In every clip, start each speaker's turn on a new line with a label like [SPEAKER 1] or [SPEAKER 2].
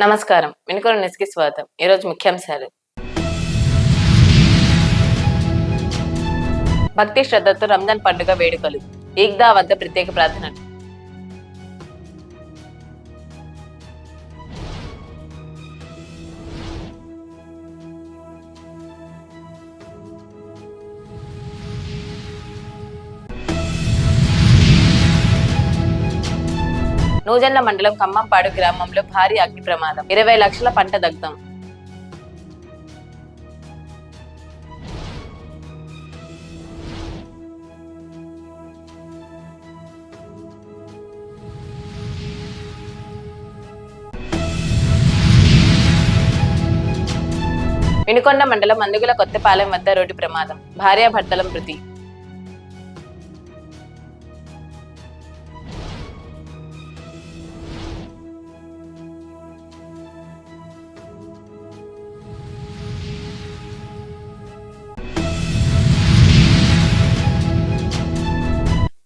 [SPEAKER 1] నమస్కారం. వినుకొల న్యూస్కి స్వాగతం. ఈరోజు ముఖ్యాంశాలు. భక్తి శ్రద్ధతో రంజాన్ పండుగ వేడుకలు. ఈగ్దా వద్ద ప్రత్యేక ప్రార్థనలు. నూజన్ల మండలం ఖమ్మంపాడు గ్రామంలో భారీ అగ్ని ప్రమాదం. ఇరవై లక్షల పంట దగ్ధం. వినుకొండ మండలం అందుగుల కొత్తపాలెం వద్ద రోడ్డు ప్రమాదం. భార్యాభర్తల మృతి.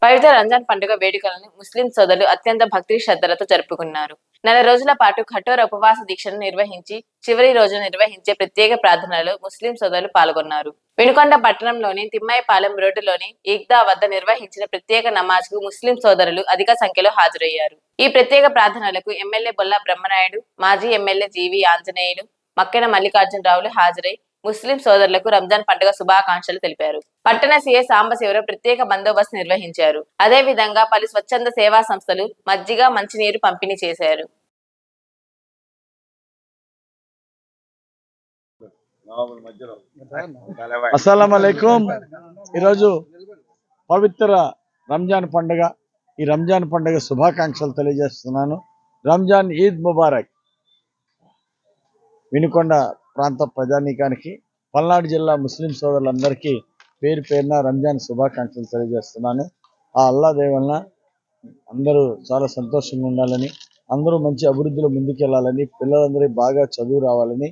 [SPEAKER 1] పవిత్ర రంజాన్ పండుగ వేడుకలను ముస్లిం సోదరులు అత్యంత భక్తి శ్రద్ధలతో జరుపుకున్నారు. నెల రోజుల పాటు కఠోర ఉపవాస దీక్షను నిర్వహించి చివరి రోజు నిర్వహించే ప్రత్యేక ప్రార్థనలో ముస్లిం సోదరులు పాల్గొన్నారు. వినుకొండ పట్టణంలోని తిమ్మాయిపాలెం రోడ్డులోని ఈగ్దా వద్ద నిర్వహించిన ప్రత్యేక నమాజ్కు ముస్లిం సోదరులు అధిక సంఖ్యలో హాజరయ్యారు. ఈ ప్రత్యేక ప్రార్థనలకు ఎమ్మెల్యే బొల్లా బ్రహ్మనాయుడు మాజీ ఎమ్మెల్యే జీవి ఆంజనేయులు మక్కెన మల్లికార్జునరావులు హాజరై ముస్లిం సోదరులకు రంజాన్ పండుగ శుభాకాంక్షలు తెలిపారు. పట్టణ సీఏ సాంబశివరావు ప్రత్యేక బందోబస్తు నిర్వహించారు. అదే విధంగా పలు స్వచ్ఛంద సేవా సంస్థలు మజ్జిగ మంచినీరు పంపిణీ చేశారు.
[SPEAKER 2] అస్సలం ఈరోజు పవిత్ర రంజాన్ పండుగ. ఈ రంజాన్ పండుగ శుభాకాంక్షలు తెలియజేస్తున్నాను. రంజాన్ ఈద్ ముబారక్. వినుకొండ ప్రాంత ప్రజానీకానికి పల్నాడు జిల్లా ముస్లిం సోదరులందరికీ పేరు పేరున రంజాన్ శుభాకాంక్షలు తెలియజేస్తున్నాను. ఆ అల్లా దేవల్ల అందరూ చాలా సంతోషంగా ఉండాలని అందరూ మంచి అభివృద్ధిలో ముందుకెళ్ళాలని పిల్లలందరికీ బాగా చదువు రావాలని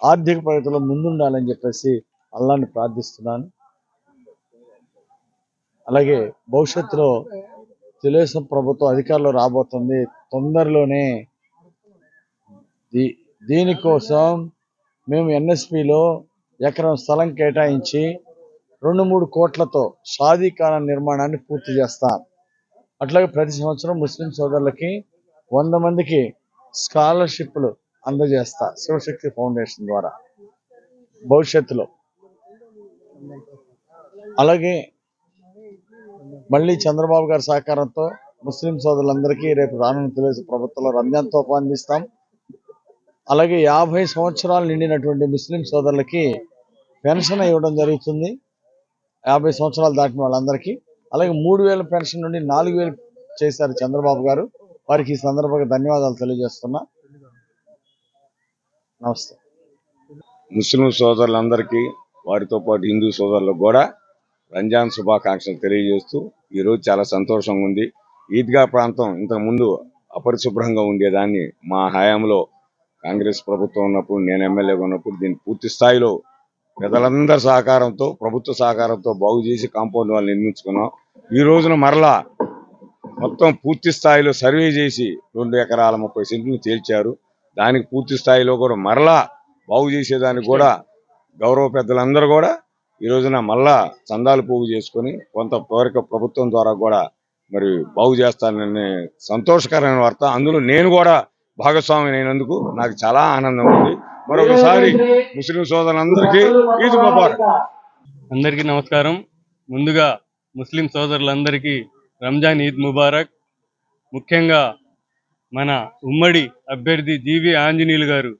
[SPEAKER 2] ఆర్థిక ప్రగతిలో ముందుండాలని చెప్పేసి అల్లాని ప్రార్థిస్తున్నాను. అలాగే భవిష్యత్తులో తెలుగుదేశం ప్రభుత్వం అధికారంలో రాబోతుంది. తొందరలోనే దీ దీనికోసం మేము ఎన్ఎస్పిలో ఎకరం స్థలం కేటాయించి రెండు మూడు కోట్లతో షాదీఖానా నిర్మాణాన్ని పూర్తి చేస్తాం. అట్లాగే ప్రతి సంవత్సరం ముస్లిం సోదరులకి వంద మందికి స్కాలర్షిప్లు అందజేస్తా శివశక్తి ఫౌండేషన్ ద్వారా భవిష్యత్తులో. అలాగే మళ్ళీ చంద్రబాబు గారి సహకారంతో ముస్లిం సోదరులందరికీ రేపు రానున్న తెలుగు ప్రభుత్వంలో రంజాన్ తోపు అందిస్తాం అలాగే యాభై సంవత్సరాలు నిండినటువంటి ముస్లిం సోదరులకి పెన్షన్ ఇవ్వడం జరుగుతుంది. యాభై సంవత్సరాలు దాటిన వాళ్ళందరికీ. అలాగే మూడు వేల పెన్షన్ నుండి నాలుగు వేలు చేశారు చంద్రబాబు గారు. వారికి ఈ సందర్భంగా ధన్యవాదాలు తెలియజేస్తున్నా. నమస్తే.
[SPEAKER 3] ముస్లిం సోదరులందరికీ వారితో పాటు హిందూ సోదరులకు కూడా రంజాన్ శుభాకాంక్షలు తెలియజేస్తూ ఈరోజు చాలా సంతోషంగా ఉంది. ఈద్గా ప్రాంతం ఇంతకుముందు అపరిశుభ్రంగా ఉండేదాన్ని మా హయాంలో కాంగ్రెస్ ప్రభుత్వం ఉన్నప్పుడు నేను ఎమ్మెల్యేగా ఉన్నప్పుడు దీన్ని పూర్తి స్థాయిలో ప్రజలందరి సహకారంతో ప్రభుత్వ సహకారంతో బాగు చేసి కాంపౌండ్ వాళ్ళు నిర్మించుకున్నాం. ఈ రోజున మరలా మొత్తం పూర్తి స్థాయిలో సర్వే చేసి రెండు ఎకరాల ముప్పై సెంట్లు తేల్చారు. దానికి పూర్తి స్థాయిలో కూడా మరలా బాగు చేసేదానికి కూడా గౌరవ పెద్దలందరూ కూడా ఈ రోజున మళ్ళా చందాలు పోగు చేసుకొని కొంత కోరిక ప్రభుత్వం ద్వారా కూడా మరి బాగు చేస్తానని సంతోషకరమైన వార్త. అందులో నేను కూడా భాగస్వామి అయినందుకు నాకు చాలా ఆనందం ఉంది. మరొకసారి ముస్లిం సోదరులందరికీ ఈద్ ముబారక్.
[SPEAKER 4] అందరికీ నమస్కారం. ముందుగా ముస్లిం సోదరులందరికీ రంజాన్ ఈద్ ముబారక్. ముఖ్యంగా మన ఉమ్మడి అభ్యర్థి జీవి ఆంజనేయులు గారు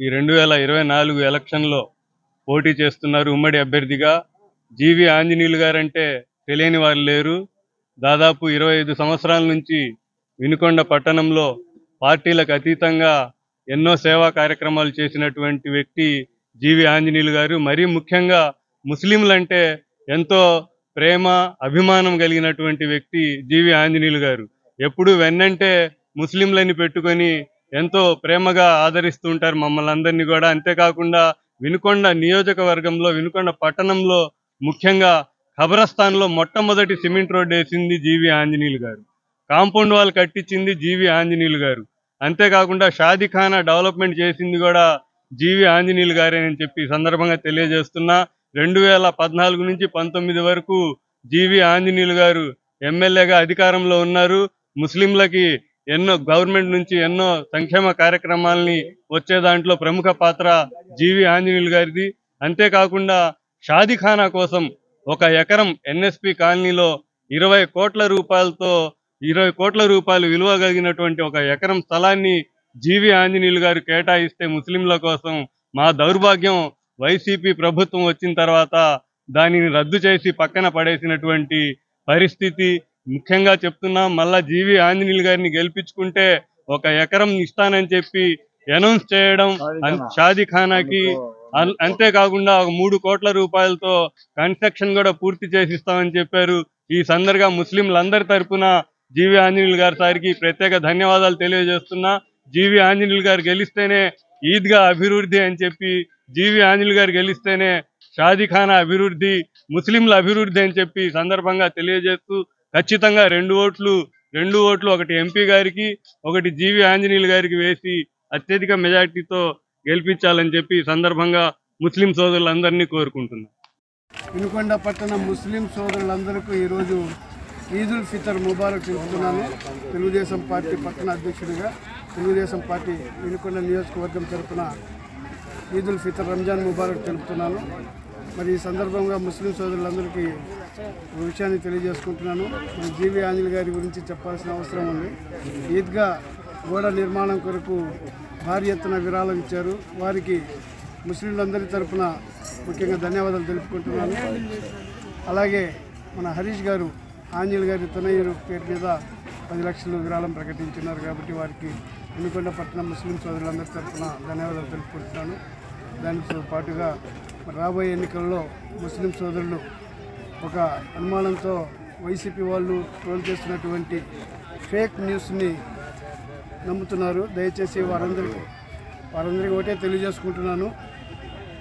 [SPEAKER 4] ఈ రెండు వేల ఇరవై నాలుగు ఎలక్షన్లో పోటీ చేస్తున్నారు ఉమ్మడి అభ్యర్థిగా. జీవి ఆంజనేయులు గారంటే తెలియని వారు లేరు. దాదాపు ఇరవై ఐదు సంవత్సరాల నుంచి వినుకొండ పట్టణంలో పార్టీలకు అతీతంగా ఎన్నో సేవా కార్యక్రమాలు చేసినటువంటి వ్యక్తి జీవి ఆంజనేయులు గారు. మరీ ముఖ్యంగా ముస్లింలంటే ఎంతో ప్రేమ అభిమానం కలిగినటువంటి వ్యక్తి జీవి ఆంజనేయులు గారు. ఎప్పుడు వెన్నంటే ముస్లింలని పెట్టుకొని ఎంతో ప్రేమగా ఆదరిస్తూ ఉంటారు మమ్మల్ని అందరినీ కూడా. అంతేకాకుండా వినుకొండ నియోజకవర్గంలో వినుకొండ పట్టణంలో ముఖ్యంగా ఖబరస్థాన్లో మొట్టమొదటి సిమెంట్ రోడ్డు వేసింది జీవి ఆంజనేయులు గారు. కాంపౌండ్ వాల్ కట్టించింది జీవి ఆంజనేయులు గారు. అంతేకాకుండా షాదిఖానా డెవలప్మెంట్ చేసింది కూడా జీవి ఆంజనేయులు గారే అని చెప్పి సందర్భంగా తెలియజేస్తున్నా. రెండు వేల పద్నాలుగు నుంచి పంతొమ్మిది వరకు జీవి ఆంజనేయులు గారు ఎమ్మెల్యేగా అధికారంలో ఉన్నారు. ముస్లింలకి ఎన్నో గవర్నమెంట్ నుంచి ఎన్నో సంక్షేమ కార్యక్రమాలని వచ్చే దాంట్లో ప్రముఖ పాత్ర జీవి ఆంజనేయులు గారిది. అంతేకాకుండా షాదిఖానా కోసం ఒక ఎకరం ఎన్ఎస్పి కాలనీలో ఇరవై కోట్ల రూపాయలతో ఇరవై కోట్ల రూపాయలు విలువ కలిగినటువంటి ఒక ఎకరం స్థలాన్ని జీవి ఆంజనేయులు గారు కేటాయిస్తే ముస్లింల కోసం మా దౌర్భాగ్యం వైసీపీ ప్రభుత్వం వచ్చిన తర్వాత దానిని రద్దు చేసి పక్కన పడేసినటువంటి పరిస్థితి ముఖ్యంగా చెప్తున్నాం. మళ్ళా జీవి ఆంజనేయులు గారిని గెలిపించుకుంటే ఒక ఎకరం ఇస్తానని చెప్పి అనౌన్స్ చేయడం షాదీ ఖానాకి అంతేకాకుండా ఒక మూడు కోట్ల రూపాయలతో కన్స్ట్రక్షన్ కూడా పూర్తి చేసి ఇస్తామని చెప్పారు. ఈ సందర్గా ముస్లింలందరి తరపున జీవి ఆంజనేయులు గారి సారికి ప్రత్యేక ధన్యవాదాలు తెలియజేస్తున్నా. జీవి ఆంజనేయులు గారు గెలిస్తేనే ఈద్గా అభివృద్ధి అని చెప్పి జీవి ఆంజనేయులు గారు గెలిస్తేనే షాదీఖానా అభివృద్ధి ముస్లింల అభివృద్ధి అని చెప్పి సందర్భంగా తెలియజేస్తూ ఖచ్చితంగా రెండు ఓట్లు రెండు ఓట్లు ఒకటి ఎంపీ గారికి ఒకటి జీవి ఆంజనేయులు గారికి వేసి అత్యధిక మెజార్టీతో గెలిపించాలని చెప్పి సందర్భంగా ముస్లిం సోదరులందరినీ కోరుకుంటున్నాను
[SPEAKER 5] వినుకొండ పట్టణ ముస్లిం సోదరులందరికీ ఈరోజు ఈదుల్ ఫితర్ ముబారక్ తెలుపుతున్నాను తెలుగుదేశం పార్టీ పట్టణ అధ్యక్షుడిగా తెలుగుదేశం పార్టీ వినుకొండ నియోజకవర్గం తరఫున ఈదుల్ ఫితర్ రంజాన్ ముబారక్ తెలుపుతున్నాను మరి ఈ సందర్భంగా ముస్లిం సోదరులందరికీ ఒక విషయాన్ని తెలియజేసుకుంటున్నాను. మన జీవి ఆంజల్ గారి గురించి చెప్పాల్సిన అవసరం ఉంది. ఈద్గా గోడ నిర్మాణం కొరకు భారీ ఎత్తున విరాళం ఇచ్చారు. వారికి ముస్లింలందరి తరఫున ముఖ్యంగా ధన్యవాదాలు తెలుపుకుంటున్నాను. అలాగే మన హరీష్ గారు ఆంజనేయులు గారి తనయ్యరు పేరు మీద పది లక్షలు విరాళం ప్రకటించున్నారు కాబట్టి వారికి ఎన్నికొండ పట్టణం ముస్లిం సోదరులందరి తరఫున ధన్యవాదాలు తెలుపుకుంటున్నాను. దానితో పాటుగా రాబోయే ఎన్నికల్లో ముస్లిం సోదరులు ఒక అనుమానంతో వైసీపీ వాళ్ళు ట్రోల్ చేస్తున్నటువంటి ఫేక్ న్యూస్ని నమ్ముతున్నారు. దయచేసి వారందరికీ వారందరికీ ఒకటే తెలియజేసుకుంటున్నాను.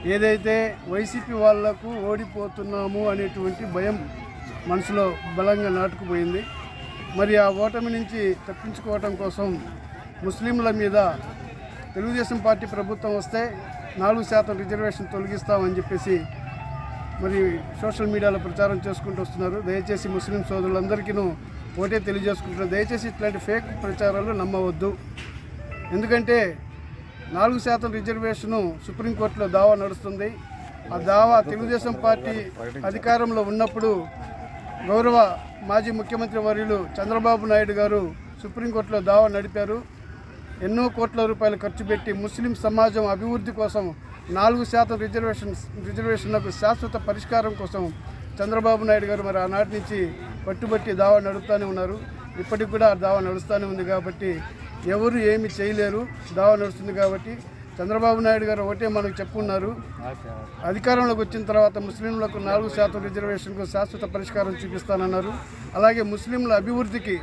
[SPEAKER 5] ఏదైతే వైసీపీ వాళ్ళకు ఓడిపోతున్నాము అనేటువంటి భయం మనసులో బలంగా నాటుకుపోయింది. మరి ఆ ఓటమి నుంచి తప్పించుకోవటం కోసం ముస్లింల మీద తెలుగుదేశం పార్టీ ప్రభుత్వం వస్తే నాలుగు శాతం రిజర్వేషన్ తొలగిస్తామని చెప్పేసి మరి సోషల్ మీడియాలో ప్రచారం చేసుకుంటూ వస్తున్నారు. దయచేసి ముస్లిం సోదరులందరికీ ఓటే తెలియజేసుకుంటున్నారు దయచేసి ఇట్లాంటి ఫేక్ ప్రచారాలు నమ్మవద్దు. ఎందుకంటే నాలుగు శాతం రిజర్వేషను సుప్రీంకోర్టులో దావా నడుస్తుంది. ఆ దావా తెలుగుదేశం పార్టీ అధికారంలో ఉన్నప్పుడు గౌరవ మాజీ ముఖ్యమంత్రి వర్యులు చంద్రబాబు నాయుడు గారు సుప్రీంకోర్టులో దావా నడిపారు. ఎన్నో కోట్ల రూపాయలు ఖర్చు పెట్టి ముస్లిం సమాజం అభివృద్ధి కోసం నాలుగు శాతం రిజర్వేషన్ రిజర్వేషన్లకు శాశ్వత పరిష్కారం కోసం చంద్రబాబు నాయుడు గారు మరి ఆనాటి నుంచి పట్టుబట్టి దావా నడుపుతూనే ఉన్నారు. ఇప్పటికి కూడా ఆ దావా నడుస్తూనే ఉంది కాబట్టి ఎవరు ఏమి చేయలేరు. దావా నడుస్తుంది కాబట్టి చంద్రబాబు నాయుడు గారు ఒకటే మనకు చెప్పుకున్నారు అధికారంలోకి వచ్చిన తర్వాత ముస్లింలకు నాలుగు శాతం రిజర్వేషన్కు శాశ్వత పరిష్కారం చూపిస్తానన్నారు. అలాగే ముస్లింల అభివృద్ధికి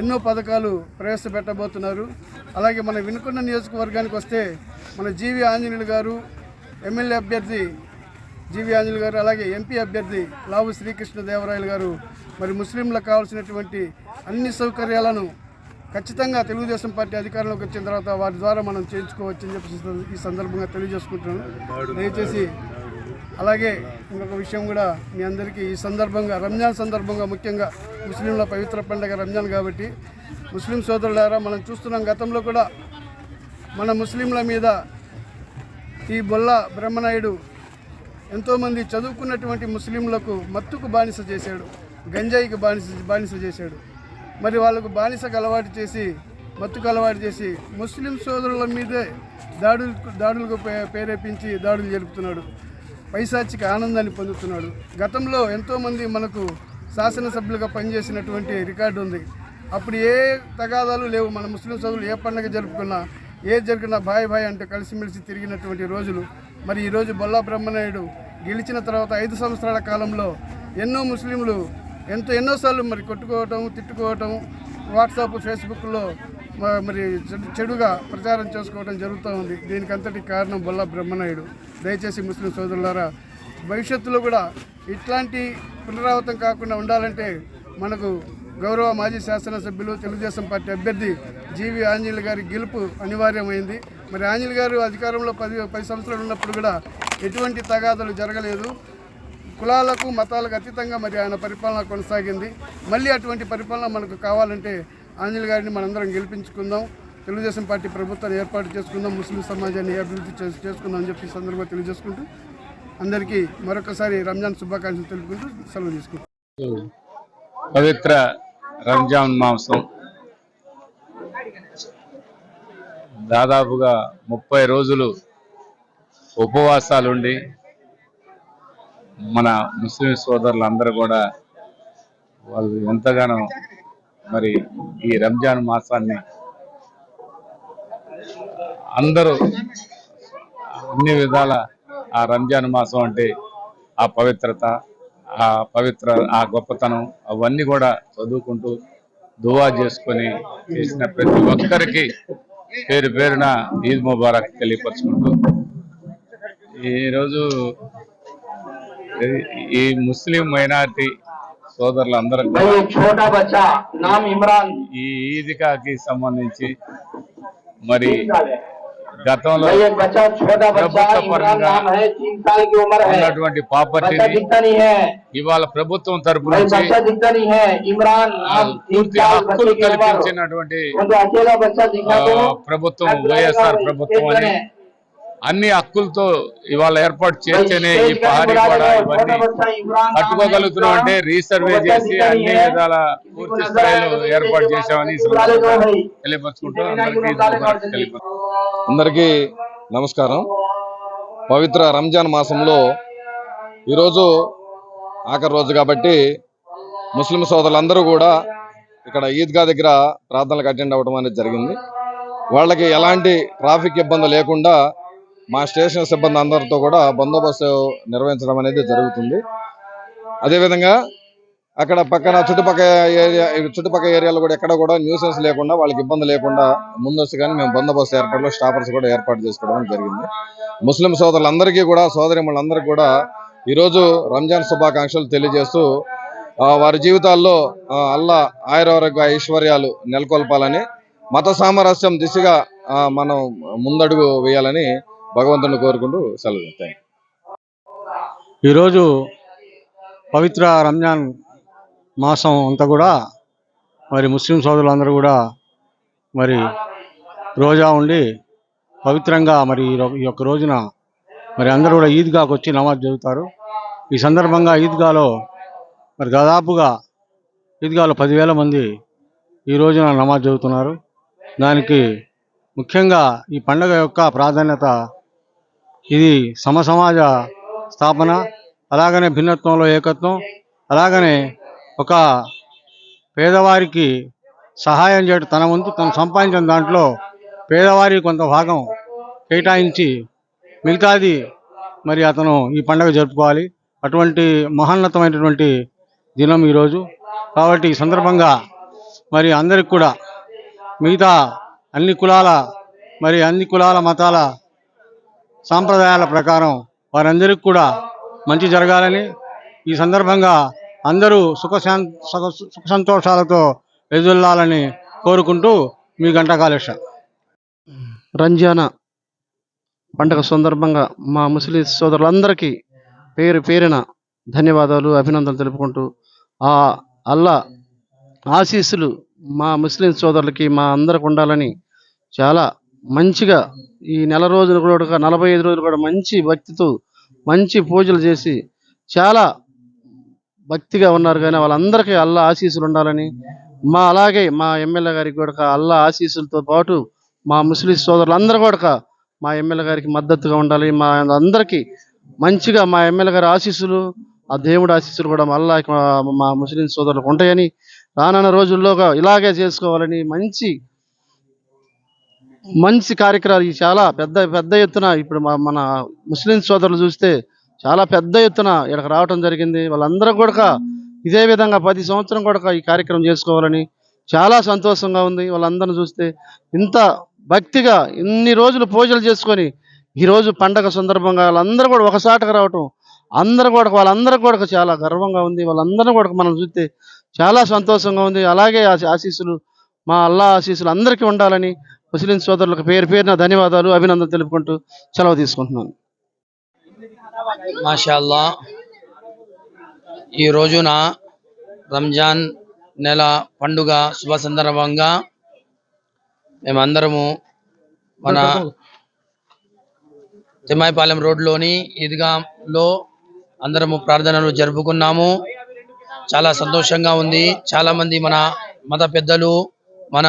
[SPEAKER 5] ఎన్నో పథకాలు ప్రవేశపెట్టబోతున్నారు. అలాగే మన వినుకున్న నియోజకవర్గానికి వస్తే మన జీవి ఆంజనేయులు గారు ఎమ్మెల్యే అభ్యర్థి జీవి ఆంజనేయులు గారు అలాగే ఎంపీ అభ్యర్థి లావు శ్రీకృష్ణ దేవరాయలు గారు మరి ముస్లింలకు కావాల్సినటువంటి అన్ని సౌకర్యాలను ఖచ్చితంగా తెలుగుదేశం పార్టీ అధికారంలోకి వచ్చిన తర్వాత వారి ద్వారా మనం చేయించుకోవచ్చని చెప్పి ఈ సందర్భంగా తెలియజేసుకుంటున్నాను. దయచేసి అలాగే ఇంకొక విషయం కూడా మీ అందరికీ ఈ సందర్భంగా రంజాన్ సందర్భంగా ముఖ్యంగా ముస్లింల పవిత్ర పండుగ రంజాన్ కాబట్టి ముస్లిం సోదరులారా మనం చూస్తున్నాం గతంలో కూడా మన ముస్లింల మీద ఈ బొల్ల బ్రహ్మనాయుడు ఎంతోమంది చదువుకున్నటువంటి ముస్లింలకు మత్తుకు బానిస చేశాడు గంజాయికి బానిస బానిస చేశాడు. మరి వాళ్ళకు బానిసకు అలవాటు చేసి మత్తుకు అలవాటు చేసి ముస్లిం సోదరుల మీదే దాడులు దాడులకు ప్రేరేపించి దాడులు జరుపుతున్నాడు. పైశాచిక ఆనందాన్ని పొందుతున్నాడు. గతంలో ఎంతోమంది మనకు శాసనసభ్యులుగా పనిచేసినటువంటి రికార్డు ఉంది. అప్పుడు ఏ తగాదాలు లేవు. మన ముస్లిం సోదరులు ఏ పండుగ జరుపుకున్నా ఏ జరిగినా బాయ్ బాయ్ అంటే కలిసిమెలిసి తిరిగినటువంటి రోజులు. మరి ఈరోజు బొల్లా బ్రహ్మనాయుడు గెలిచిన తర్వాత ఐదు సంవత్సరాల కాలంలో ఎన్నో ముస్లింలు ఎంతో ఎన్నోసార్లు మరి కొట్టుకోవటం తిట్టుకోవటం వాట్సాప్ ఫేస్బుక్లో మరి చెడు- చెడుగా ప్రచారం చేసుకోవడం జరుగుతూ ఉంది. దీనికి అంతటి కారణం బొల్ల బ్రహ్మనాయుడు. దయచేసి ముస్లిం సోదరులారా భవిష్యత్తులో కూడా ఇట్లాంటి పునరావృతం కాకుండా ఉండాలంటే మనకు గౌరవ మాజీ శాసనసభ్యులు తెలుగుదేశం పార్టీ అభ్యర్థి జీవి ఆంజనేయులు గారి గెలుపు అనివార్యమైంది. మరి ఆంజనేయులు గారు అధికారంలో పది పది సంవత్సరాలు ఉన్నప్పుడు కూడా ఎటువంటి తగాదాలు జరగలేదు. కులాలకు మతాలకు అతీతంగా మరి ఆయన పరిపాలన కొనసాగింది. మళ్ళీ అటువంటి పరిపాలన మనకు కావాలంటే ఆంజనేయులు గారిని మనందరం గెలిపించుకుందాం. తెలుగుదేశం పార్టీ ప్రభుత్వాన్ని ఏర్పాటు చేసుకుందాం. ముస్లిం సమాజాన్ని అభివృద్ధి చేసు- చేసుకుందాం అని చెప్పి సందర్భంగా తెలియజేసుకుంటూ అందరికీ మరొకసారి రంజాన్ శుభాకాంక్షలు తెలుపుకుంటూ సెలవు తీసుకుంటాం
[SPEAKER 6] పవిత్ర రంజాన్ మాంసం దాదాపుగా ముప్పై రోజులు ఉపవాసాలుండి మన ముస్లిం సోదరులందరూ కూడా వాళ్ళు ఎంతగానో మరి ఈ రంజాన్ మాసాన్ని అందరూ అన్ని విధాల ఆ రంజాన్ మాసం అంటే ఆ పవిత్రత ఆ పవిత్ర ఆ గొప్పతనం అవన్నీ కూడా చదువుకుంటూ దువా చేసుకొని చేసిన ప్రతి ఒక్కరికి పేరు పేరున ఈద్ ముబారక్ తెలియపరచుకుంటూ. ఈరోజు ఈ ముస్లిం మైనారిటీ
[SPEAKER 7] సోదరులందరికీ
[SPEAKER 6] ఈ ఈదికాకి సంబంధించి మరి గతంలో ఉన్నటువంటి
[SPEAKER 7] పాపర్టీని
[SPEAKER 6] ఇవాళ ప్రభుత్వం తరపు నుంచి పూర్తి హక్కులు కల్పించినటువంటి ప్రభుత్వం వైఎస్ఆర్ ప్రభుత్వం అని అన్ని హక్కులతో ఇవాళ ఏర్పాటు చేస్తేనే ఈ పహారీ కూడా ఇవన్నీ కట్టుకోగలుగుతున్నాం అంటే రీసర్వే చేసి అన్ని విధాల పూర్తి స్థాయిలో ఏర్పాటు చేశామని అందరికీ
[SPEAKER 8] నమస్కారం. పవిత్ర రంజాన్ మాసంలో ఈరోజు ఆఖరి రోజు కాబట్టి ముస్లిం సోదరులందరూ కూడా ఇక్కడ ఈద్గా దగ్గర ప్రార్థనలకు అటెండ్ అవ్వడం అనేది జరిగింది. వాళ్ళకి ఎలాంటి ట్రాఫిక్ ఇబ్బంది లేకుండా మా స్టేషన్ సిబ్బంది అందరితో కూడా బందోబస్తు నిర్వహించడం అనేది జరుగుతుంది. అదేవిధంగా అక్కడ పక్కన చుట్టుపక్కల ఏరియా చుట్టుపక్కల ఏరియాలో కూడా ఎక్కడ కూడా న్యూసెన్స్ లేకుండా వాళ్ళకి ఇబ్బంది లేకుండా ముందస్తుగానే మేము బందోబస్తు ఏర్పాటులో స్టాఫర్స్ కూడా ఏర్పాటు చేసుకోవడం జరిగింది. ముస్లిం సోదరులందరికీ కూడా సోదరిములందరికీ కూడా ఈరోజు రంజాన్ శుభాకాంక్షలు తెలియజేస్తూ వారి జీవితాల్లో అల్లా ఆయురారోగ్య ఐశ్వర్యాలు నెలకొల్పాలని మత సామరస్యం దిశగా మనం ముందడుగు వేయాలని భగవంతుని కోరుకుంటూ సెలవు థ్యాంక్
[SPEAKER 9] ఈరోజు పవిత్ర రంజాన్ మాసం అంతా కూడా మరి ముస్లిం సోదరులందరూ కూడా మరి రోజా ఉండి పవిత్రంగా మరి ఈ ఈ యొక్క రోజున మరి అందరూ కూడా ఈద్గాకు వచ్చి నమాజ్ చదువుతారు. ఈ సందర్భంగా ఈద్గాలో మరి దాదాపుగా ఈద్గాలో పదివేల మంది ఈ రోజున నమాజ్ చదువుతున్నారు. దానికి ముఖ్యంగా ఈ పండగ యొక్క ప్రాధాన్యత ఇది సమసమాజ స్థాపన అలాగనే భిన్నత్వంలో ఏకత్వం అలాగనే ఒక పేదవారికి సహాయం చేయడం తన వంతు తను సంపాదించిన దాంట్లో పేదవారి కొంత భాగం కేటాయించి మిగతాది మరి అతను ఈ పండగ జరుపుకోవాలి. అటువంటి మహోన్నతమైనటువంటి దినం ఈరోజు. కాబట్టి ఈ సందర్భంగా మరి అందరికి కూడా మిగతా అన్ని కులాల మరి అన్ని కులాల మతాల సాంప్రదాయాల ప్రకారం వారందరికీ కూడా మంచి జరగాలని ఈ సందర్భంగా అందరూ సుఖ సుఖ సంతోషాలతో ఎదుర్లాలని కోరుకుంటూ మీ గంట
[SPEAKER 10] రంజానా పండగ సందర్భంగా మా ముస్లిం సోదరులందరికీ పేరు పేరిన ధన్యవాదాలు అభినందనలు తెలుపుకుంటూ ఆ అల్లా ఆశీస్సులు మా ముస్లిం సోదరులకి మా అందరికి ఉండాలని చాలా మంచిగా ఈ నెల రోజులు కూడా నలభై ఐదు రోజులు కూడా మంచి భక్తితో మంచి పూజలు చేసి చాలా భక్తిగా ఉన్నారు కానీ వాళ్ళందరికీ అల్లా ఆశీస్సులు ఉండాలని మా అలాగే మా ఎమ్మెల్యే గారికి కూడా అల్లా ఆశీస్సులతో పాటు మా ముస్లిం సోదరులందరూ కూడా మా ఎమ్మెల్యే గారికి మద్దతుగా ఉండాలి. మా అందరికీ మంచిగా మా ఎమ్మెల్యే గారి ఆశీస్సులు ఆ దేవుడి ఆశీస్సులు కూడా మళ్ళా మా ముస్లిం సోదరులకు ఉంటాయని రానున్న రోజుల్లో ఇలాగే చేసుకోవాలని మంచి మంచి కార్యక్రమాలు. ఈ చాలా పెద్ద పెద్ద ఎత్తున ఇప్పుడు మన ముస్లిం సోదరులు చూస్తే చాలా పెద్ద ఎత్తున ఇక్కడికి రావటం జరిగింది. వాళ్ళందరూ కూడా ఇదే విధంగా పది సంవత్సరం కూడా ఈ కార్యక్రమం చేసుకోవాలని చాలా సంతోషంగా ఉంది. వాళ్ళందరిని చూస్తే ఇంత భక్తిగా ఇన్ని రోజులు పూజలు చేసుకొని ఈరోజు పండగ సందర్భంగా వాళ్ళందరూ కూడా ఒకసాటగా రావటం అందరూ కూడా వాళ్ళందరూ కూడా చాలా గర్వంగా ఉంది. వాళ్ళందరూ కూడా మనం చూస్తే చాలా సంతోషంగా ఉంది. అలాగే ఆ ఆశీస్సులు మా అల్లా ఆశీస్సులు అందరికీ ఉండాలని ముస్లిం సోదరులకు పేరు పేరున ధన్యవాదాలు అభినందనలు తెలుపుకుంటూ సెలవు తీసుకుంటున్నాను.
[SPEAKER 11] మాషాల్లా ఈ రోజున రంజాన్ నెల పండుగ శుభ సందర్భంగా మేమందరము మన తిమ్మాయిపాలెం రోడ్లోని ఈద్గాలో అందరము ప్రార్థనలు జరుపుకున్నాము. చాలా సంతోషంగా ఉంది. చాలా మంది మన మత పెద్దలు మన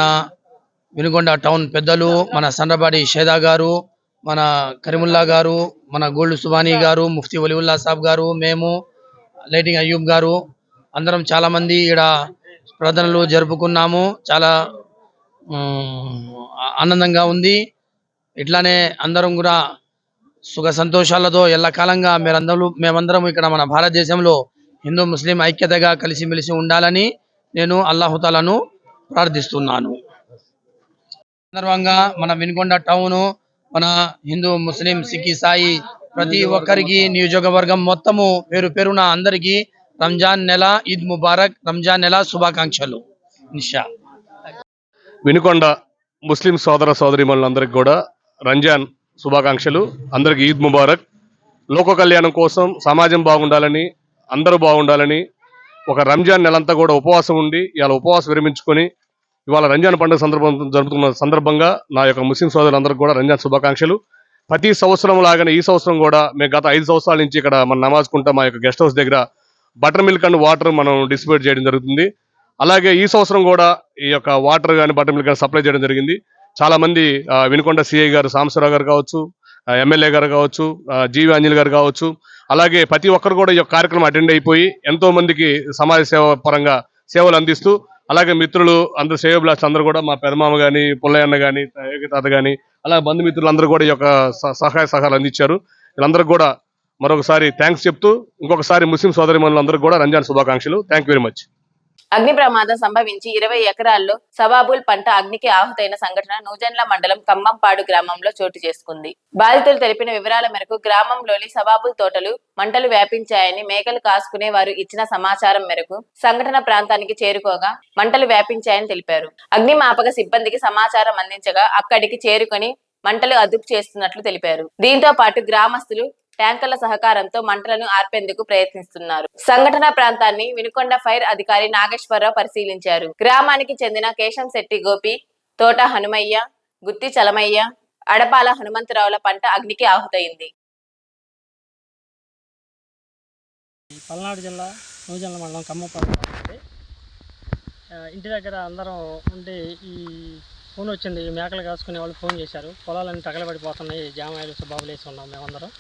[SPEAKER 11] వినుగొండ టౌన్ పెద్దలు మన సండ్రబాడి షేదా గారు మన కరీముల్లా గారు మన గోల్డ్ సుబానీ గారు ముఫ్తీ వలీవుల్లా సాబ్ గారు మేము లైటింగ్ అయ్యూబ్ గారు అందరం చాలా మంది ఇక్కడ ప్రార్థనలు జరుపుకున్నాము. చాలా ఆనందంగా ఉంది. ఇట్లానే అందరం కూడా సుఖ సంతోషాలతో ఎల్లకాలంగా మీరందరూ మేమందరం ఇక్కడ మన భారతదేశంలో హిందూ ముస్లిం ఐక్యతగా కలిసిమెలిసి ఉండాలని నేను అల్లాహుతాలను ప్రార్థిస్తున్నాను. సందర్భంగా మన వినుకొండ టౌన్ మన హిందూ ముస్లిం సిక్ సాయి ప్రతి ఒక్కరికి నియోజకవర్గం మొత్తము పేరు పేరున అందరికీ రంజాన్ నెల ఈద్ ముబారక్ రంజాన్ నెల శుభాకాంక్షలు. నిషా.
[SPEAKER 12] వినుకొండ ముస్లిం సోదర సోదరిమణులందరికీ కూడా రంజాన్ శుభాకాంక్షలు. అందరికీ ఈద్ ముబారక్. లోక కళ్యాణం కోసం సమాజం బాగుండాలని అందరూ బాగుండాలని ఒక రంజాన్ నెలంతా కూడా ఉపవాసం ఉండి ఇలా ఉపవాసం విరమించుకొని ఇవాళ రంజాన్ పండుగ సందర్భం జరుపుతున్న సందర్భంగా నా యొక్క ముస్లిం సోదరులందరికీ కూడా రంజాన్ శుభాకాంక్షలు. ప్రతి సంవత్సరం లాగానే ఈ సంవత్సరం కూడా మేము గత ఐదు సంవత్సరాల నుంచి ఇక్కడ మన నమాజ్కుంటా మా యొక్క గెస్ట్ హౌస్ దగ్గర బటర్ మిల్క్ అండ్ వాటర్ మనం డిస్ట్రిబ్యూట్ చేయడం జరుగుతుంది. అలాగే ఈ సంవత్సరం కూడా ఈ యొక్క వాటర్ కానీ బటర్ మిల్క్ కానీ సప్లై చేయడం జరిగింది. చాలామంది వినుకొండ సిఐ గారు సాంబశివరావు గారు కావచ్చు ఎమ్మెల్యే గారు కావచ్చు జీవి అంజలి గారు కావచ్చు అలాగే ప్రతి ఒక్కరు కూడా ఈ యొక్క కార్యక్రమం అటెండ్ అయిపోయి ఎంతో మందికి సమాజ సేవ పరంగా సేవలు అందిస్తూ అలాగే మిత్రులు అందరు శ్రేయోభిలాష్ అందరూ కూడా మా పెదమామ గాని పుల్లయ్యన్న గాని తాత గాని అలాగే బంధుమిత్రులు అందరూ కూడా ఈ యొక్క సహాయ సహాయాలు అందించారు. వీళ్ళందరూ కూడా మరొకసారి థ్యాంక్స్ చెప్తూ ఇంకొకసారి ముస్లిం సోదరి మనులందరూ కూడా రంజాన్ శుభాకాంక్షలు. థ్యాంక్ వెరీ మచ్
[SPEAKER 1] అగ్ని ప్రమాదం సంభవించి ఇరవై ఎకరాల్లో సవాబుల్ పంట అగ్నికి ఆహుతైన సంఘటన నూజన్ల మండలం ఖమ్మంపాడు గ్రామంలో చోటు చేసుకుంది. బాధితులు తెలిపిన వివరాల మేరకు గ్రామంలోని సవాబుల్ తోటలు మంటలు వ్యాపించాయని మేకలు కాసుకునే వారు ఇచ్చిన సమాచారం మేరకు సంఘటన ప్రాంతానికి చేరుకోగా మంటలు వ్యాపించాయని తెలిపారు. అగ్నిమాపక సిబ్బందికి సమాచారం అందించగా అక్కడికి చేరుకొని మంటలు అదుపు చేస్తున్నట్లు తెలిపారు. దీంతో పాటు గ్రామస్తులు ట్యాంకర్ల సహకారంతో మంటలను ఆర్పేందుకు ప్రయత్నిస్తున్నారు. సంఘటన ప్రాంతాన్ని వినుకొండ ఫైర్ అధికారి నాగేశ్వరరావు పరిశీలించారు. గ్రామానికి చెందిన కేశం శెట్టి గోపి తోట హనుమయ్య గుత్తి చలమయ్య అడపాల హనుమంతరావుల పంట అగ్నికి ఆహుతయింది.
[SPEAKER 13] పల్నాడు జిల్లా నూజెండ్ల మండలం కమ్మపల్లి ఇంటి దగ్గర అందరం ఉండి ఈ ఫోన్ వచ్చింది. ఈ మేకలు కాసుకునే వాళ్ళు ఫోన్ చేశారు. పొలాలన్నీ తగలబడిపోతున్నాయి. జామాయిలు సుబాబులు వేసి ఉన్నాం మేమందరం.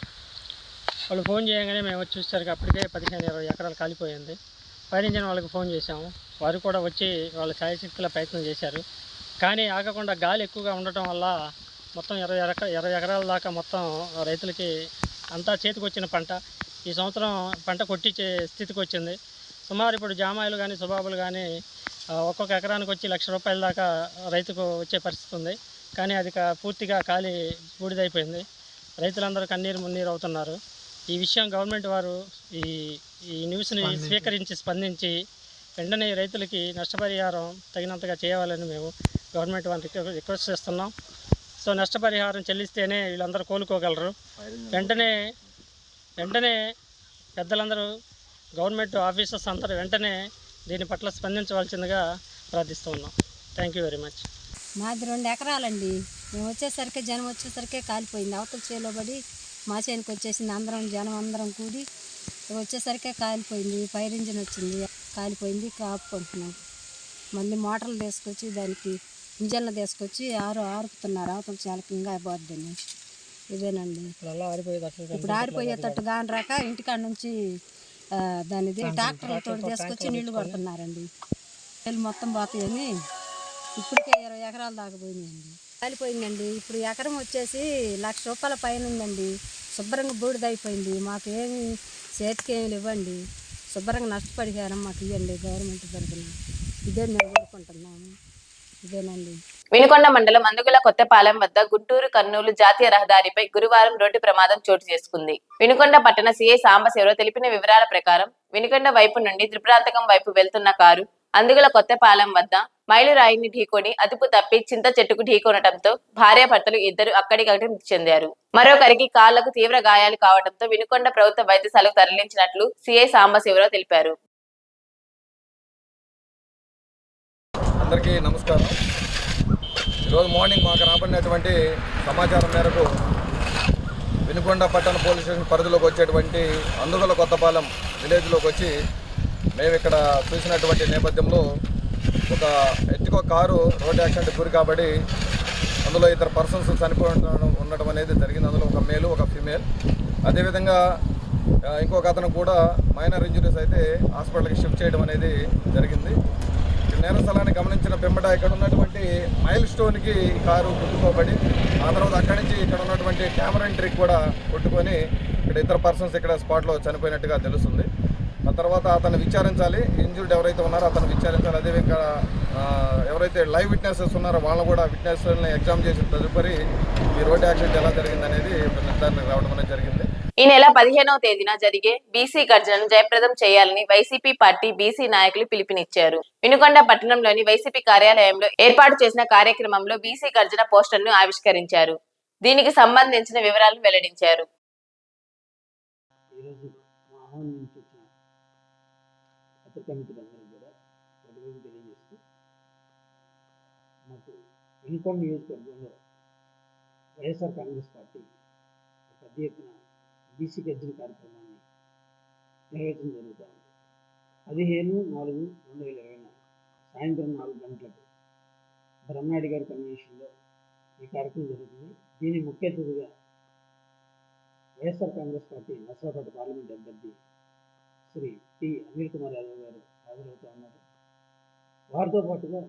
[SPEAKER 13] వాళ్ళు ఫోన్ చేయగానే మేము వచ్చి చూసేసరికి అప్పటికే పదిహేను ఇరవై ఎకరాలు కాలిపోయింది. ఫైర్ వాళ్ళకి ఫోన్ చేశాము. వారు కూడా వచ్చి వాళ్ళ ఛాయశక్తుల ప్రయత్నం చేశారు. కానీ ఆగకుండా గాలి ఎక్కువగా ఉండటం వల్ల మొత్తం ఇరవై ఎకర ఇరవై ఎకరాల దాకా మొత్తం రైతులకి అంతా చేతికొచ్చిన పంట. ఈ సంవత్సరం పంట కొట్టించే స్థితికి వచ్చింది. సుమారు ఇప్పుడు జామాయిలు కానీ సుబాబులు కానీ ఒక్కొక్క ఎకరానికి వచ్చి లక్ష రూపాయల దాకా రైతుకు వచ్చే పరిస్థితి ఉంది. కానీ అది పూర్తిగా ఖాళీ బూడిదైపోయింది. రైతులందరూ కన్నీరు మున్నీరు అవుతున్నారు. ఈ విషయం గవర్నమెంట్ వారు ఈ ఈ న్యూస్ని స్వీకరించి స్పందించి వెంటనే రైతులకి నష్టపరిహారం తగినంతగా చేయాలని మేము గవర్నమెంట్ వారిని రిక్వె- రిక్వెస్ట్ చేస్తున్నాం. సో నష్టపరిహారం చెల్లిస్తేనే వీళ్ళందరూ కోలుకోగలరు. వెంటనే వెంటనే పెద్దలందరూ గవర్నమెంట్ ఆఫీసర్స్ అందరూ వెంటనే దీని పట్ల స్పందించవలసిందిగా ప్రార్థిస్తూ ఉన్నాం. Thank you very much.
[SPEAKER 14] మాది రెండు ఎకరాలండి. మేము వచ్చేసరికి జనం వచ్చేసరికి కాలిపోయింది. అవతల చేలో పడి మా చేనుకి వచ్చేసింది అందరం జనం అందరం కూడి వచ్చేసరికి కాలిపోయింది ఫైర్ ఇంజిన్ వచ్చింది కాలిపోయింది కాపుకుంటున్నాం మళ్ళీ మోటార్లు తీసుకొచ్చి దానికి ఇంజన్లు తీసుకొచ్చి ఆరు ఆరుపుతున్నారు అవతల చాలకి ఇంకా అయిపోద్దని. ఇదేనండి.
[SPEAKER 13] ఇప్పుడు
[SPEAKER 14] ఆరిపోయేటట్టు కాని రాక ఇంటికాడ నుంచి దానిది ట్రాక్టర్లతో తీసుకొచ్చి నీళ్ళు కొడుతున్నారండి. నీళ్ళు మొత్తం పోతాయని ఇప్పటికే ఇరవై ఎకరాలు దాకా పోయినాయండి. కాలిపోయిందండి. ఇప్పుడు ఎకరం వచ్చేసి లక్ష రూపాయల పైన ఉందండి. శుభ్రంగా బూడిదైపోయింది. మాకు ఏమి చేతికి ఏమి ఇవ్వండి శుభ్రంగా నష్టపరిహారం మాకు ఇవ్వండి గవర్నమెంట్ తరఫున. ఇదే మేము కోరుకుంటున్నాము. ఇదేనండి.
[SPEAKER 1] వినుకొండ మండలం అందుగుల కొత్తపాలెం వద్ద గుంటూరు కర్నూలు జాతీయ రహదారిపై గురువారం రోడ్డు ప్రమాదం చోటు చేసుకుంది. వినుకొండ పట్టణ సీఐ సాంబశివరావు తెలిపిన వివరాల ప్రకారం వినుకొండ వైపు నుండి త్రిపురాంతకం వైపు వెళ్తున్న కారు అందుగుల కొత్తపాలెం వద్ద మైలురాయిని ఢీకొని అదుపు తప్పి చింత చెట్టుకు ఢీకొనటంతో భార్యాభర్తలు ఇద్దరు అక్కడికక్కడి మృతి చెందారు. మరొకరికి కాళ్ళకు తీవ్ర గాయాలు కావడంతో వినుకొండ ప్రభుత్వ వైద్యశాలకు తరలించినట్లు సిఐ సాంబశివరావు తెలిపారు.
[SPEAKER 8] అందరికీ నమస్కారం. ఈరోజు మార్నింగ్ మాకు రాబడినటువంటి సమాచారం మేరకు వినుకొండ పట్టణ పోలీస్ స్టేషన్ పరిధిలోకి వచ్చేటువంటి అందుగల కొత్తపాలెం విలేజ్లోకి వచ్చి మేము ఇక్కడ చూసినటువంటి నేపథ్యంలో ఒక ఎత్తుకో కారు రోడ్ యాక్సిడెంట్ గురి కాబట్టి అందులో ఇద్దరు పర్సన్స్ చనిపోయి ఉండడం అనేది జరిగింది. అందులో ఒక మేలు ఒక ఫీమేల్ అదేవిధంగా ఇంకొక అతను కూడా మైనర్ ఇంజరీస్ అయితే హాస్పిటల్కి షిఫ్ట్ చేయడం అనేది జరిగింది. ఈ నేర స్థలాన్ని గమనించిన పిమ్మట ఇక్కడ ఉన్నటువంటి మైల్ స్టోన్కి కారు కొట్టుకోబడి ఆ తర్వాత అక్కడి నుంచి ఇక్కడ ఉన్నటువంటి కెమెరా ఎంట్రీకి కూడా కొట్టుకొని ఇక్కడ ఇతర పర్సన్స్ ఇక్కడ స్పాట్లో చనిపోయినట్టుగా తెలుస్తుంది. ఆ తర్వాత అతను విచారించాలి. ఇంజూర్డ్ ఎవరైతే ఉన్నారో అతను విచారించాలి. అదేవిధంగా ఆ, ఎవరైతే లైవ్ విట్నెసెస్ ఉన్నారో వాళ్ళని కూడా విట్నెస్ని ఎగ్జామ్ చేసిన తదుపరి ఈ రోడ్ యాక్సిడెంట్ ఎలా జరిగింది అనేది నిర్ధారణకు రావడం అనేది జరిగింది.
[SPEAKER 1] ఈ నెల పదిహేనవ తేదీన జరిగే బీసీ గర్జనను జయప్రదం చేయాలని వైసీపీ పార్టీ బీసీ నాయకులు పిలుపునిచ్చారు. వినుకొండ పట్టణంలోని వైసీపీ కార్యాలయంలో ఏర్పాటు చేసిన కార్యక్రమంలో బీసీ గర్జన పోస్టర్ను ఆవిష్కరించారు. దీనికి సంబంధించిన వివరాలను వెల్లడించారు
[SPEAKER 15] ఈరోజు మా ఆహ్వానం నుంచి వచ్చిన పత్రికా మిత్రులందరూ కూడా ప్రతిభం తెలియజేస్తూ మాకు వినుకొండ నియోజకవర్గంలో వైఎస్ఆర్ కాంగ్రెస్ పార్టీ పెద్ద ఎత్తున బీసీ గర్జన కార్యక్రమాన్ని నిర్వహించడం జరుగుతూ ఉంది. పదిహేను నాలుగు రెండు వేల ఇరవై నాలుగు సాయంత్రం నాలుగు గంటలకు బ్రహ్మనాయుడు గారి కన్వెన్షన్లో ఈ కార్యక్రమం జరుగుతుంది. దీని ముఖ్య అతిథిగా YSR Congress party Narsarapet parliament అభ్యర్థి శ్రీ టి అనిల్ కుమార్ యాదవ్ గారు హాజరవుతూ ఉన్నారు. వారితో పాటుగా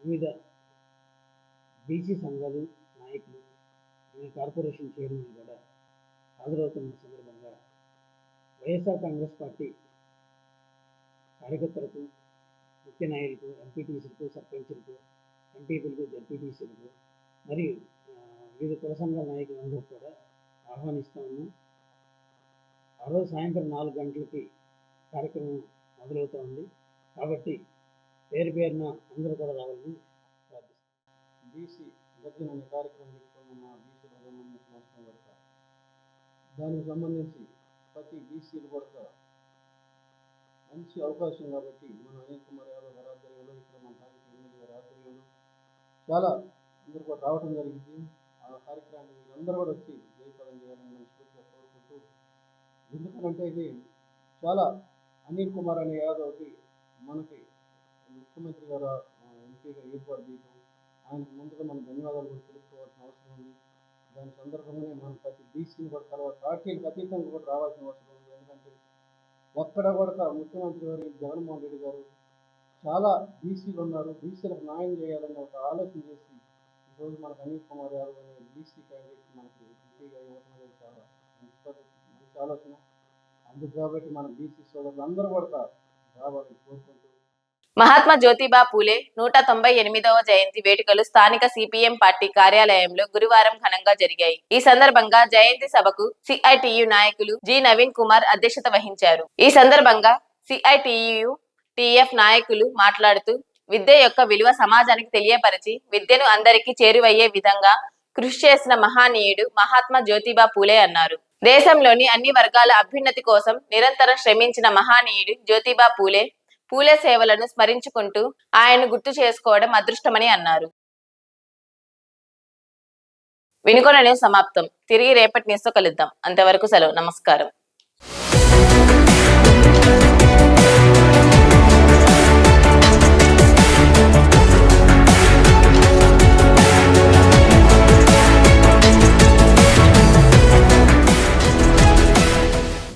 [SPEAKER 15] వివిధ బీసీ సంఘాలు నాయకులు వివిధ కార్పొరేషన్ చైర్మన్ కూడా హాజరవుతున్న సందర్భంగా వైఎస్ఆర్ కాంగ్రెస్ పార్టీ కార్యకర్తలకు ముఖ్య నాయకులకు ఎంపీటీసీలకు సర్పంచులకు ఎంపీపీలకు జడ్పీటీసీలకు మరియు వివిధ కుల సంఘాల నాయకులందరూ కూడా ఆహ్వానిస్తా ఉన్నాం. ఆ రోజు సాయంత్రం నాలుగు గంటలకి కార్యక్రమం మొదలవుతూ ఉంది. కాబట్టి పేరు పేరున అందరూ కూడా రావాలని ప్రార్థిస్తాం బీసీ గర్జన అనే కార్యక్రమం పెట్టుకున్న మా బీసీలకు సంబంధించిన అవసరం కూడా దానికి సంబంధించి ప్రతి బీసీలు కూడా మంచి అవకాశం కాబట్టి మన అనిల్ కుమార్ యాదవ్ గారి ఆధ్వర్యంలో ఇక్కడ మన స్థానిక ఎమ్మెల్యే గారి ఆధ్వర్యంలో చాలా అందరూ కూడా రావడం జరిగింది. ఆ కార్యక్రమాన్ని మీరందరూ కూడా వచ్చి జయప్రదం చేయాలని మనస్ఫూర్తిగా కోరుకుంటూ ఎందుకనంటే ఇది చాలా అనిల్ కుమార్ అనే యాదవ్కి మనకి ముఖ్యమంత్రి గారు ఎంపీగా ఏర్పాటు చేయడం ఆయనకు ముందుగా మనం ధన్యవాదాలు కూడా తెలుసుకోవాల్సిన అవసరం ఉంది. దాని సందర్భంగానే మనం ప్రతి బీసీని కూడా తర్వాత పార్టీలకు అతీతంగా కూడా రావాల్సిన అవసరం ఉంది. ఎందుకంటే ఒక్కడ కూడా ముఖ్యమంత్రి గారు జగన్మోహన్ రెడ్డి గారు చాలా బీసీలు ఉన్నారు. బీసీలకు న్యాయం చేయాలని ఒక ఆలోచన చేసి ఈరోజు మనకు అనిల్ కుమార్ యాదవ్ అనే బీసీ క్యాండిడేట్ మనకి ఎంపీగా ఇవ్వడం అనేది చాలా మంచి మంచి ఆలోచన. అందుకు కాబట్టి మన బీసీ సోదరులు అందరూ కూడా రావాలని కోరుకుంటూ
[SPEAKER 1] మహాత్మా జ్యోతిబా పూలే నూట తొంభై ఎనిమిదవ జయంతి వేడుకలు స్థానిక సిపిఎం పార్టీ కార్యాలయంలో గురువారం ఘనంగా జరిగాయి. ఈ సందర్భంగా జయంతి సభకు సిఐటియు నాయకులు జి నవీన్ కుమార్ అధ్యక్షత వహించారు. ఈ సందర్భంగా సిఐటియు టిఎఫ్ నాయకులు మాట్లాడుతూ విద్య యొక్క విలువ సమాజానికి తెలియపరిచి విద్యను అందరికీ చేరువయ్యే విధంగా కృషి చేసిన మహానీయుడు మహాత్మా జ్యోతిబా పూలే అన్నారు. దేశంలోని అన్ని వర్గాల అభ్యున్నతి కోసం నిరంతరం శ్రమించిన మహానీయుడు జ్యోతిబా పూలే పూలే సేవలను స్మరించుకుంటూ ఆయన గుర్తు చేసుకోవడం అదృష్టమని అన్నారు. వినుకొన న్యూస్ సమాప్తం. తిరిగి రేపటి న్యూస్ కలుద్దాం. అంతవరకు సెలవు. నమస్కారం.